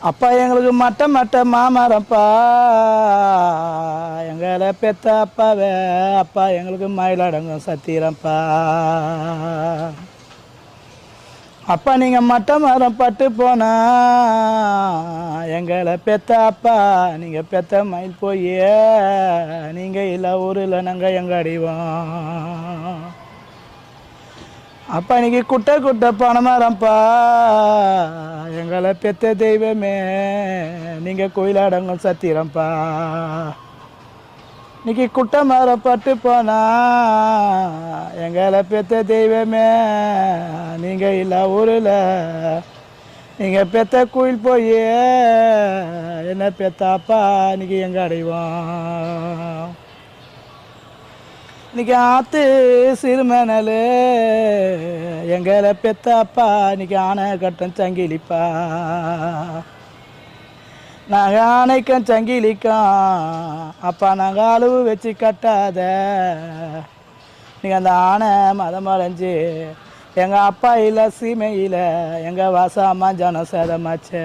அப்பா எங்களுக்கு மட்ட மட்ட மாமரப்பா. எங்களை பெத்த அப்பாவே அப்பா எங்களுக்கு மயிலடங்கும் சத்திரப்பா அப்பா நீங்கள் மட்ட மரம் பட்டு போனா எங்களை பெத்த அப்பா நீங்கள் பெத்த மயில் போய். நீங்கள் இல்லை ஊரில் நாங்கள் எங்க அடிவோம்? அப்பா இன்னைக்கு குட்டை குட்டை பணமரம்ப்பா எங்களை பெத்த தெய்வமே நீங்கள் கோயிலாடங்கும் சத்திரம்ப்பா இன்னைக்கு குட்டை மரம் பட்டு போனா எங்களை பெத்த தெய்வமே நீங்கள் இல்லை ஊரில். நீங்கள் பெத்த கோயில் போய் என்ன பெத்த அப்பா இன்னைக்கு எங்கே அடைவோம்? இன்னைக்கு ஆத்து சிறுமணல் எங்களை பெத்தாப்பா இன்னைக்கு ஆனை கட்டம் சங்கிலிப்பா. நாங்கள் ஆணைக்கம் சங்கிலிக்கும் அப்பா நாங்கள் அளவு வச்சு கட்டாத. நீங்கள் அந்த ஆனை மதம் அடைஞ்சு எங்கள் அப்பா இல்லை சீமையில் எங்கள் வாசாமா ஜனம் சேதமாச்சே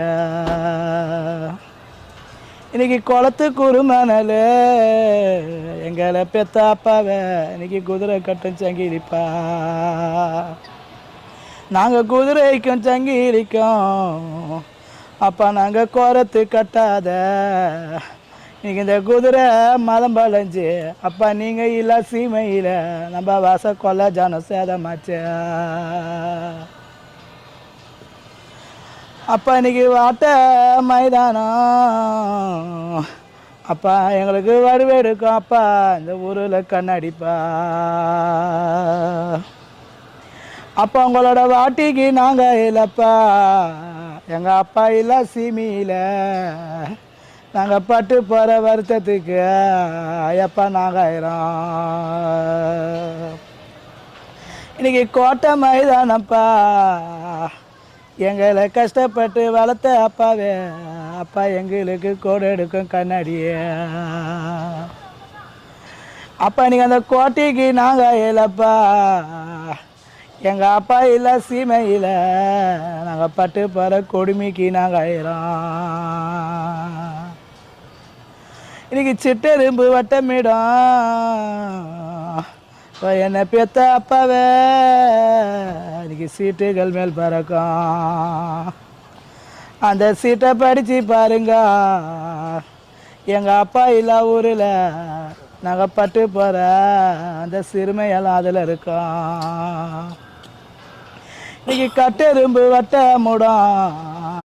இன்னைக்கு குளத்து குறுமணல் எங்களை பெத்தாப்பாவை இன்னைக்கு குதிரை கட்டும் சங்கிலிப்பா. நாங்கள் குதிரைக்கும் சங்கிலிக்கும் அப்பா நாங்கள் குரத்து கட்டாத. இன்னைக்கு இந்த குதிரை மதம் பழஞ்சு அப்பா நீங்கள் இல்லை சீமையில் நம்ம வாச கொல்ல ஜனம் சேதமாச்சா. அப்பா இன்னைக்கு வாட்ட மைதானம் அப்பா எங்களுக்கு வருவெடுக்கும் அப்பா இந்த ஊரில் கண்ணடிப்பா. அப்பா உங்களோட வாட்டிக்கு நாங்கள் இல்லைப்பா. எங்கள் அப்பா இல்லை சீமியில். நாங்கள் பட்டு போகிற வருத்தத்துக்கு ஐயப்பா நாங்கள் ஆயிரம் இன்னைக்கு கோட்டை மைதானப்பா. எங்களை கஷ்டப்பட்டு வளர்த்த அப்பாவே அப்பா எங்களுக்கு கோடு எடுக்கும் கண்ணாடியே. அப்பா நீங்கள் அந்த கோட்டைக்கு நாங்கள் இல்லைப்பா. எங்கள் அப்பா இல்லை சீமையில் நாங்கள் பட்டு போகிற கொடுமைக்கு நாங்கள் ஆயிரம் இன்னைக்கு சிட்டெரும்பு வட்டமிடும். என்னை பெத்த அப்பாவே இன்னைக்கு சீட்டுகள் மேல் பறக்கும். அந்த சீட்டை படித்து பாருங்க. எங்கள் அப்பா இல்லா ஊரில் நாங்கள் பட்டு போகிற அந்த சிறுமையெல்லாம் அதில் இருக்கோம். இன்னைக்கு கட்டெரும்பு வட்ட முடம்.